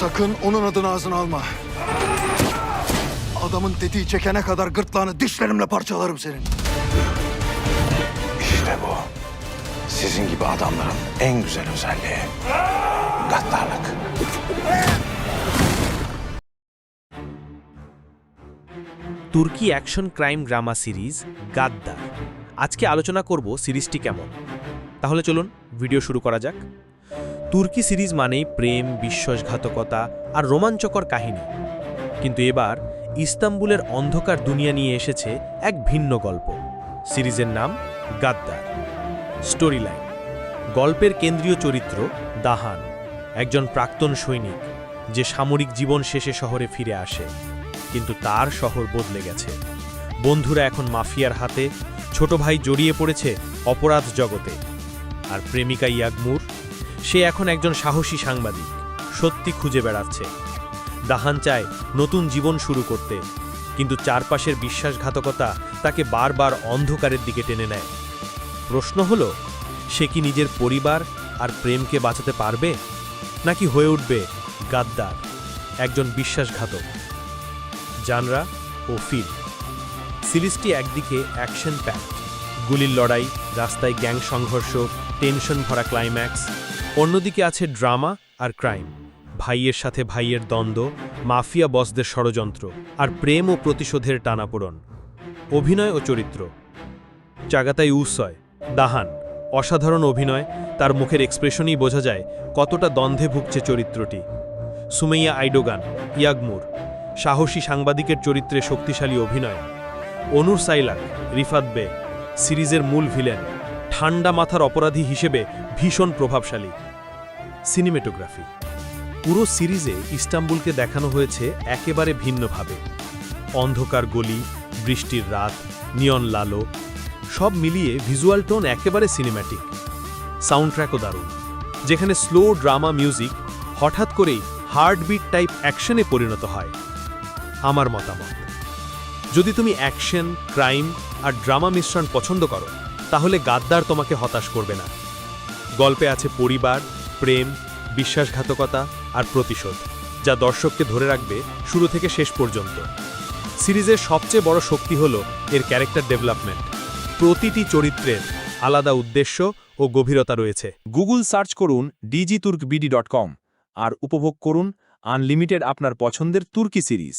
Sakın onun adını ağzına alma. Adamın tetiği çekene kadar gırtlağını dişlerimle parçalarım senin. İşte bu. Sizin gibi adamların en güzel özelliği. Gaddarlık. তুর্কি action crime drama series Gaddar আজকে আলোচনা করব সিরিজটি কেমন তাহলে চলুন video শুরু করা যাক তুর্কি সিরিজ মানেই প্রেম বিশ্বাসঘাতকতা আর রোমাঞ্চকর কাহিনী। কিন্তু এবার ইস্তাম্বুলের অন্ধকার দুনিয়া নিয়ে এসেছে এক ভিন্ন গল্প। সিরিজের নাম গাদ্দার। স্টোরি লাইন গল্পের কেন্দ্রীয় চরিত্র দাহান, একজন প্রাক্তন সৈনিক যে সামরিক জীবন শেষে শহরে ফিরে আসে, কিন্তু তার শহর বদলে গেছে। বন্ধুরা এখন মাফিয়ার হাতে, ছোট ভাই জড়িয়ে পড়েছে অপরাধ জগতে। আর প্রেমিকা ইয়াগমুর সে এখন একজন সাহসী সাংবাদিক, সত্যি খুঁজে বেড়াচ্ছে। দাহান চায় নতুন জীবন শুরু করতে, কিন্তু চারপাশের বিশ্বাসঘাতকতা তাকে বারবার অন্ধকারের দিকে টেনে নেয়। প্রশ্ন হলো, সে কি নিজের পরিবার আর প্রেমকে বাঁচাতে পারবে, নাকি হয়ে উঠবে গাদ্দার, একজন বিশ্বাসঘাতক? জানরা ও ফিল। সিরিজটি একদিকে অ্যাকশন প্যাক গুলির লড়াই, রাস্তায় গ্যাং সংঘর্ষ টেনশন ভরা ক্লাইম্যাক্স অন্যদিকে আছে ড্রামা আর ক্রাইম। ভাইয়ের সাথে ভাইয়ের দ্বন্দ্ব, মাফিয়া বসদের ষড়যন্ত্র আর প্রেম ও প্রতিশোধের টানাপোড়ন। অভিনয় ও চরিত্র। চাগাতাই উসয়, দাহান। অসাধারণ অভিনয়, তার মুখের এক্সপ্রেশনই বোঝা যায় কতটা দ্বন্দ্বে ভুগছে চরিত্রটি। সুমাইয়া আইডোগান, ইয়াগমুর। সাহসী সাংবাদিকের চরিত্রে শক্তিশালী অভিনয়। অনুর সাইলাক, রিফাত বে, সিরিজের মূল ভিলেন। ঠান্ডা মাথার অপরাধী হিসেবে ভীষণ প্রভাবশালী। সিনেমেটোগ্রাফি পুরো সিরিজে ইস্তাম্বুলকে দেখানো হয়েছে একেবারে ভিন্নভাবে। অন্ধকার গলি, বৃষ্টির রাত, নিয়ন লালো, সব মিলিয়ে ভিজুয়াল টোন একেবারে সিনেম্যাটিক সাউন্ড ট্র্যাকও দারুণ। যেখানে স্লো ড্রামা মিউজিক হঠাৎ করেই হার্টবিট টাইপ অ্যাকশনে পরিণত হয়। আমার মতামত, যদি তুমি অ্যাকশন ক্রাইম আর ড্রামা মিশ্রণ পছন্দ করো তাহলে গাদ্দার তোমাকে হতাশ করবে না। গল্পে আছে পরিবার, প্রেম, বিশ্বাসঘাতকতা আর প্রতিশোধ, যা দর্শককে ধরে রাখবে শুরু থেকে শেষ পর্যন্ত। সিরিজের সবচেয়ে বড় শক্তি হল এর ক্যারেক্টার ডেভেলপমেন্ট প্রতিটি চরিত্রের আলাদা উদ্দেশ্য ও গভীরতা রয়েছে। গুগল সার্চ করুন digi turk BD dot com আর উপভোগ করুন আনলিমিটেড আপনার পছন্দের তুর্কি সিরিজ।